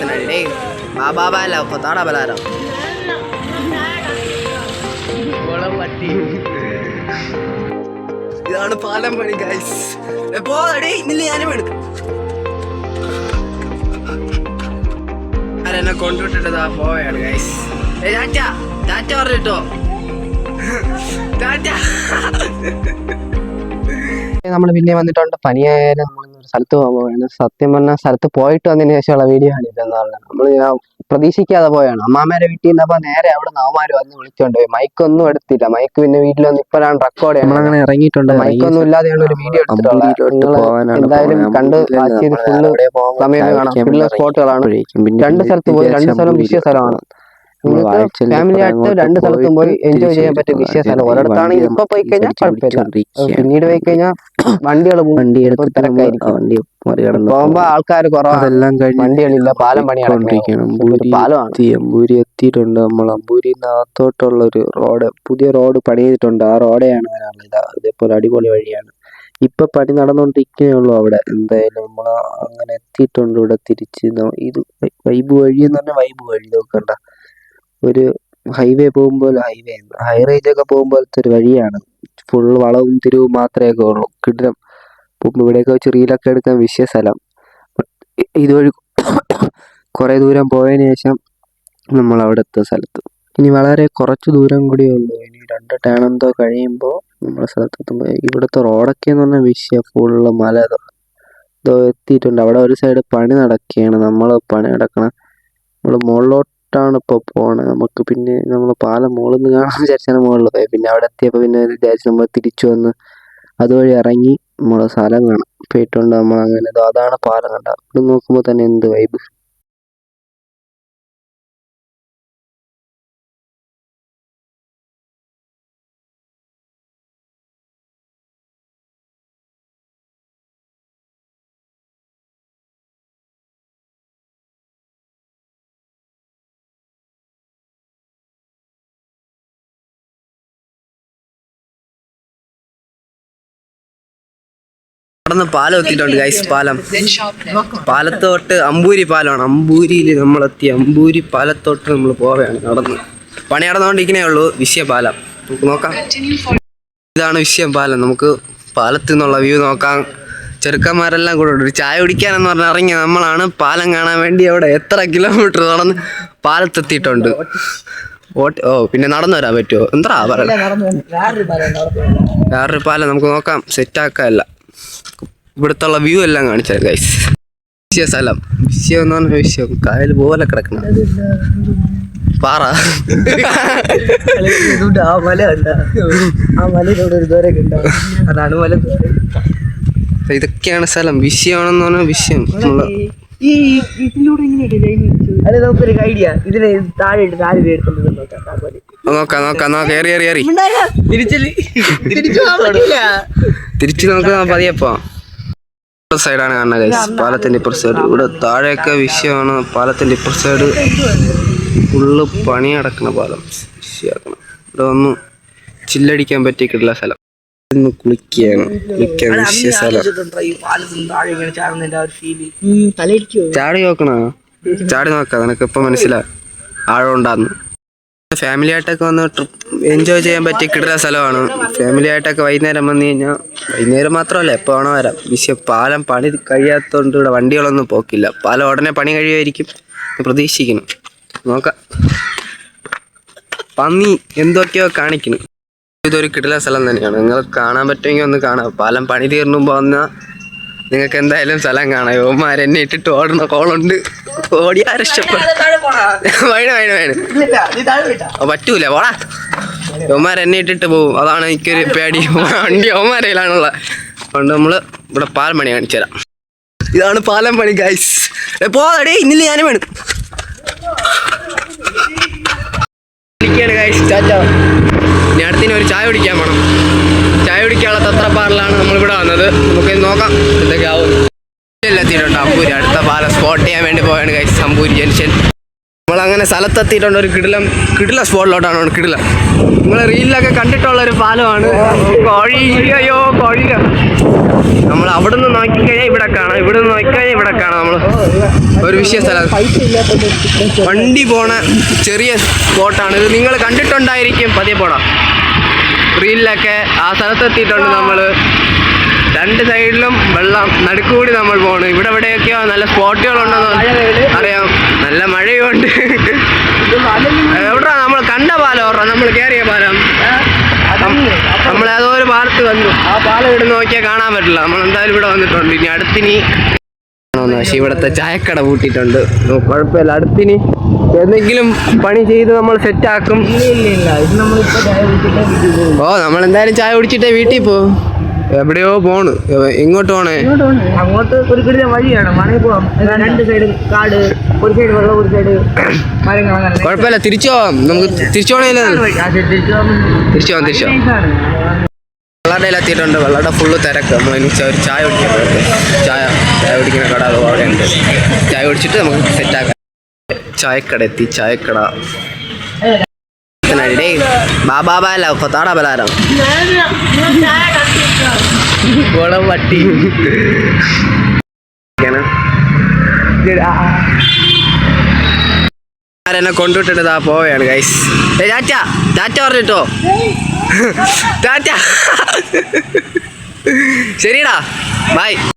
Day బాబా കൊത്താടാ ബലാരോ പട്ടി ഇതാണ് പാലം പണി ഗൈസ് എപ്പോ അടേ ഇന്നില്ല ഞാനും എടുക്കും. ആരെന്നെ കൊണ്ടുവിട്ടിട്ടതാ പോവുകയാണ് ഗൈസ് ഏ ടാറ്റ ടാറ്റ പറഞ്ഞിട്ടോ? ടാറ്റ. നമ്മൾ പിന്നെ വന്നിട്ടുണ്ട് പനിയായാലും നമ്മൾ ഒരു സ്ഥലത്ത് പോവുകയാണ്. സത്യം പറഞ്ഞാൽ സ്ഥലത്ത് പോയിട്ട് വന്നതിന് ശേഷമുള്ള വീഡിയോ ആണ് ഇതെന്ന് പറഞ്ഞത് നമ്മൾ പ്രതീക്ഷിക്കാതെ പോയാണ് അമ്മാമേരെ വീട്ടിൽ നിന്നപ്പോൾ നേരെ അവിടെ നവമാര് വന്ന് വിളിച്ചോണ്ട് പോയി. മൈക്കൊന്നും എടുത്തില്ല. മൈക്ക് പിന്നെ വീട്ടിൽ വന്ന് ഇപ്പോഴാണ് റെക്കോർഡ് നമ്മളങ്ങനെ ഇറങ്ങിയിട്ടുണ്ട്. മൈക്കൊന്നും ഇല്ലാതെയാണ് ഒരു വീഡിയോ എടുത്തിട്ടുള്ളത്. എന്തായാലും. കണ്ട് ഫുള്ള് അവിടെ സമയം കാണാം. ഫുള്ള് സ്പോട്ടുകളാണ് രണ്ട് സ്ഥലത്ത് പോയി രണ്ട് സ്ഥലം വിശ്വസ്ഥലമാണ് വിഷയ സ്ഥലമാണ്. ഫാമിലി ആയിട്ട് രണ്ട് സ്ഥലത്തും പോയി എൻജോയ് ചെയ്യാൻ പറ്റിയ വിഷയ സ്ഥലം ഒരിടത്താണെങ്കിൽ ഇപ്പൊ പോയി കഴിഞ്ഞാൽ കുഴപ്പമില്ല. പിന്നീട് പോയി കഴിഞ്ഞാൽ വണ്ടികൾ വണ്ടി വണ്ടി പോകുമ്പോ ആൾക്കാർ കുറവെല്ലാം കഴിഞ്ഞ് വണ്ടികളില്ല പാലം പണി പോയിക്കൊണ്ടിരിക്കുകയാണ്. അമ്പൂരി പാലമാണ്. അമ്പൂരി എത്തിയിട്ടുണ്ട് നമ്മൾ. അമ്പൂരി നാത്തോട്ടുള്ള ഒരു റോഡ് പുതിയ റോഡ് പണി ചെയ്തിട്ടുണ്ട്. ആ റോഡെയാണ് വരാനുള്ളത് ഇതാ ഇതേപോലെ അടിപൊളി വഴിയാണ്. ഇപ്പൊ പണി നടന്നുകൊണ്ടിരിക്കുന്നേ ഉള്ളൂ അവിടെ. എന്തായാലും നമ്മൾ അങ്ങനെ എത്തിയിട്ടുണ്ട് ഇവിടെ തിരിച്ച്. ഇത് വൈബ് വഴി എന്ന് പറഞ്ഞാൽ വൈബ് വഴി. നോക്കണ്ട ഒരു ഹൈവേ പോകുമ്പോൾ ഹൈവേ ഹൈ റേഞ്ച് ഒക്കെ പോകുമ്പോഴത്തെ ഒരു വഴിയാണ്. ഫുൾ വളവും തിരിവും മാത്രമേ ഒക്കെ ഉള്ളൂ. കിടിലം. പോകുമ്പോൾ ഇവിടെയൊക്കെ വെച്ച് റീലൊക്കെ എടുക്കാൻ വിഷയ സ്ഥലം. ഇതുവഴി കുറേ ദൂരം പോയതിന് ശേഷം നമ്മൾ അവിടെ എത്തുന്ന സ്ഥലത്ത്. ഇനി വളരെ കുറച്ച് ദൂരം കൂടിയേ ഉള്ളൂ. ഇനി രണ്ട് ടേൺ എന്തോ കഴിയുമ്പോൾ നമ്മുടെ സ്ഥലത്തെത്തുമ്പോൾ ഇവിടുത്തെ റോഡൊക്കെ എന്ന് പറഞ്ഞാൽ വിഷയ. ഫുള്ള് മല എത്തിയിട്ടുണ്ട്. അവിടെ ഒരു സൈഡ് പണി നടക്കുകയാണ്. നമ്മൾ പണി നടക്കണം നമ്മൾ മുകളിലോട്ടാണ് ഇപ്പോൾ പോണത് നമുക്ക് പിന്നെ നമ്മൾ പാലം മുകളിൽ നിന്ന് കാണാൻ വിചാരിച്ചാണ് മുകളിൽ പോയത് പിന്നെ അവിടെ എത്തിയപ്പോൾ പിന്നെ വിചാരിച്ചു നമ്മൾ തിരിച്ചു വന്ന് അതുവഴി ഇറങ്ങി നമ്മളെ സ്ഥലം കാണാം. പോയിട്ടുണ്ട് നമ്മൾ അങ്ങനെ അതാണ് പാലം കണ്ട. ഇവിടെ നോക്കുമ്പോൾ തന്നെ എന്ത് വൈബ് അവിടെ നിന്ന് പാലം എത്തിയിട്ടുണ്ട് ഗൈസ് പാലം. പാലത്തോട്ട് അമ്പൂരി പാലമാണ്. അമ്പൂരിയിൽ നമ്മളെത്തി അമ്പൂരി പാലത്തോട്ട് നമ്മൾ പോവുകയാണ് നടന്ന്. പണി നടന്നുകൊണ്ടിരിക്കണേ ഉള്ളൂ വിഷയ പാലം. നമുക്ക് നോക്കാം. ഇതാണ് വിഷയം പാലം. നമുക്ക് പാലത്തിൽ നിന്നുള്ള വ്യൂ നോക്കാം. ചെറുക്കന്മാരെല്ലാം കൂടെ ഉണ്ട്. ഒരു ചായ കുടിക്കാനെന്ന് പറഞ്ഞ് ഇറങ്ങിയ നമ്മളാണ്. പാലം കാണാൻ വേണ്ടി അവിടെ എത്ര കിലോമീറ്റർ നടന്ന് പാലത്തെത്തിയിട്ടുണ്ട്. ഓട്ട് ഓ പിന്നെ നടന്നു വരാൻ പറ്റുമോ? എന്താ പറയുന്നത് വേറൊരു പാലം നമുക്ക് നോക്കാം. സെറ്റാക്കാല്ല ഇവിടുത്തെ ഉള്ള വ്യൂ എല്ലാം കാണിച്ചാൽ ഗൈസ് വിശ്യ സ്ഥലം. വിഷയം എന്ന് പറഞ്ഞ വിഷയം. കായൽ പോലെ കിടക്കണം. പാറ. ആ മല ആ മലയിലൂടെ ഒരു ദൂരൊക്കെ ഉണ്ടാവും അതാണ് മല. ഇതൊക്കെയാണ് സ്ഥലം. വിഷയമാണെന്ന് പറഞ്ഞ വിഷയം. ഇതിലൂടെ അല്ല നമുക്കൊരു ഐഡിയ ഇതിന് താഴെ താഴെ എടുത്തുണ്ടെന്ന് നോക്കാം. നോക്കാം നോക്കാം നോക്കാം. ഏറി ഏറി തിരിച്ചു നോക്ക പതിയപ്പോ പതിയെ പോവാം. സൈഡാണ് കാണുന്നത് ഗൈസ് പാലത്തിന്റെ ഇപ്പുറ സൈഡ് ഇവിടെ താഴെയൊക്കെ വിഷയമാണ്. പാലത്തിന്റെ ഇപ്പുറ സൈഡ് ഫുള്ള് പണി അടക്കണ പാലം. വിഷയാക്കണം ഇവിടെ ഒന്ന് ചില്ലടിക്കാൻ പറ്റിയിട്ടില്ല സ്ഥലം. ഇന്ന് കുളിക്കുകയാണ്. കുളിക്കാൻ വിഷയ സ്ഥലം. ചാടി നോക്കണോ? ചാടി നോക്കാം നിനക്ക് ഇപ്പൊ മനസ്സിലായി ആഴം ഉണ്ടാന്ന് ഫാമിലി ആയിട്ടൊക്കെ വന്ന് ട്രിപ്പ് എൻജോയ് ചെയ്യാൻ പറ്റിയ കിടല സ്ഥലമാണ്. ഫാമിലി ആയിട്ടൊക്കെ വൈകുന്നേരം വന്നു കഴിഞ്ഞാൽ വൈകുന്നേരം മാത്രമല്ല എപ്പോൾ വേണോ വരാം. പക്ഷേ പാലം പണി കഴിയാത്തതുകൊണ്ട് ഇവിടെ വണ്ടികളൊന്നും പോക്കില്ല. പാലം ഉടനെ പണി കഴിയുമായിരിക്കും പ്രതീക്ഷിക്കുന്നു. നോക്കാം. പന്നി എന്തൊക്കെയോ കാണിക്കുന്നു. ഇതൊരു കിടല സ്ഥലം തന്നെയാണ്. നിങ്ങൾ കാണാൻ പറ്റുമെങ്കിൽ ഒന്ന് കാണാം. പാലം പണി തീർന്നു വന്നാൽ നിങ്ങൾക്ക് എന്തായാലും സ്ഥലം കാണാം. യുവമാർ എന്നെ ഇട്ടിട്ട് ഓടുന്ന കോളുണ്ട്. ഓടിയാ രക്ഷപ്പെടും വേണം വേണം വേണം. പറ്റൂല പോടാ. യുവമാർ എന്നെ ഇട്ടിട്ട് പോവും. അതാണ് എനിക്കൊരു പേടി. വണ്ടി യോമാരയിലാണുള്ള അതുകൊണ്ട് നമ്മൾ ഇവിടെ പാലം പണി കാണിച്ചു തരാം ഇതാണ് പാലം പണി ഗൈസ് പോടേ ഇന്നില്ല ഞാനും വേണം. ഗൈസ് ഇനി അടുത്തിന് ഒരു ചായ കുടിക്കാൻ ചായ നമ്മൾ നമ്മളിവിടെ വന്നത്. നമുക്ക് നോക്കാം. എന്തൊക്കെ ആവും. എത്തിയിട്ടുണ്ട് അമ്പൂരി. അടുത്ത പാല സ്പോട്ട് ചെയ്യാൻ വേണ്ടി പോയാണ് ഗൈസ് അമ്പൂരി ജംഗ്ഷൻ നമ്മളങ്ങനെ സ്ഥലത്തെത്തിയിട്ടുണ്ട് ഒരു കിടിലം കിടില സ്പോട്ടിലോട്ടാണ് കിടില. നമ്മൾ റീലിലൊക്കെ കണ്ടിട്ടുള്ള ഒരു പാലമാണ്. കോഴി അയ്യോ കോഴി നമ്മൾ അവിടെ നിന്ന് നോക്കിക്കഴിഞ്ഞാൽ ഇവിടെ കാണാം. ഇവിടെ നിന്ന് നോക്കിക്കഴിഞ്ഞാൽ ഇവിടെ കാണാം നമ്മൾ ഒരു വിഷയ സ്ഥലം. വണ്ടി പോണ ചെറിയ സ്പോട്ടാണ് ഇത് നിങ്ങൾ കണ്ടിട്ടുണ്ടായിരിക്കും. പതിയെ പോടാം. റീലിലൊക്കെ ആ സ്ഥലത്തെത്തിയിട്ടുണ്ട് നമ്മൾ രണ്ട് സൈഡിലും വെള്ളം നടുക്കൂടി നമ്മൾ പോണു. ഇവിടെ എവിടെയൊക്കെയോ നല്ല സ്പോട്ടുകളുണ്ടെന്ന് അറിയാം. നല്ല മഴയുണ്ട്. എവിടാ നമ്മൾ കണ്ട പാലം ഓർമ്മ നമ്മൾ കയറിയ പാലം. നമ്മൾ ഏതോ ഒരു പാലത്ത് വന്നു. ആ പാലം ഇവിടെ നോക്കിയാൽ കാണാൻ പറ്റില്ല. നമ്മൾ എന്തായാലും ഇവിടെ വന്നിട്ടുണ്ട്. ഇനി അടുത്തിനി പക്ഷെ ഇവിടുത്തെ ചായക്കട പൂട്ടിയിട്ടുണ്ട്. ഓ, കുഴപ്പമില്ല. അടുത്തിനി എന്തെങ്കിലും പണി ചെയ്ത് നമ്മൾ സെറ്റാക്കും ചായ കുടിച്ചിട്ട് ഓ നമ്മൾ എന്തായാലും ചായ കുടിച്ചിട്ടേ വീട്ടിൽ പോ. എവിടെയോ പോണ്. ഇങ്ങോട്ട് എങ്ങോട്ട് പോണേ. അങ്ങോട്ട് ഒരു കിടില വഴിയാണ്. മണയിൽ പോവാം. രണ്ട് സൈഡ് കാട് ഒരു സൈഡ് വെള്ളം ഒരു സൈഡ് കുഴപ്പമില്ല. തിരിച്ചു പോവാം. നമുക്ക് തിരിച്ചു പോണേലോ തിരിച്ചു തിരിച്ചു പോവാം തിരിച്ചു പോവാം. വെള്ളടയിൽ എത്തിയിട്ടുണ്ട് വെള്ളട ഫുള്ള് തിരക്ക്. നമ്മൾ ഇനി ഒരു ചായ കുടിക്കാൻ ചായ ചായ കുടിക്കുന്ന കട അവിടെ ഉണ്ട് ചായ കുടിച്ചിട്ട് നമുക്ക് സെറ്റാക്കാം ചായക്കട എത്തി. ചായക്കട. ഡേ ബാബാ ബാല കൊത്താടാ ബലാരം. കൊണ്ടുവിട്ടിട്ട് പോവുകയാണ് ഗൈസ് പറഞ്ഞിട്ടോ? ടാറ്റ ശരിടാ ബൈ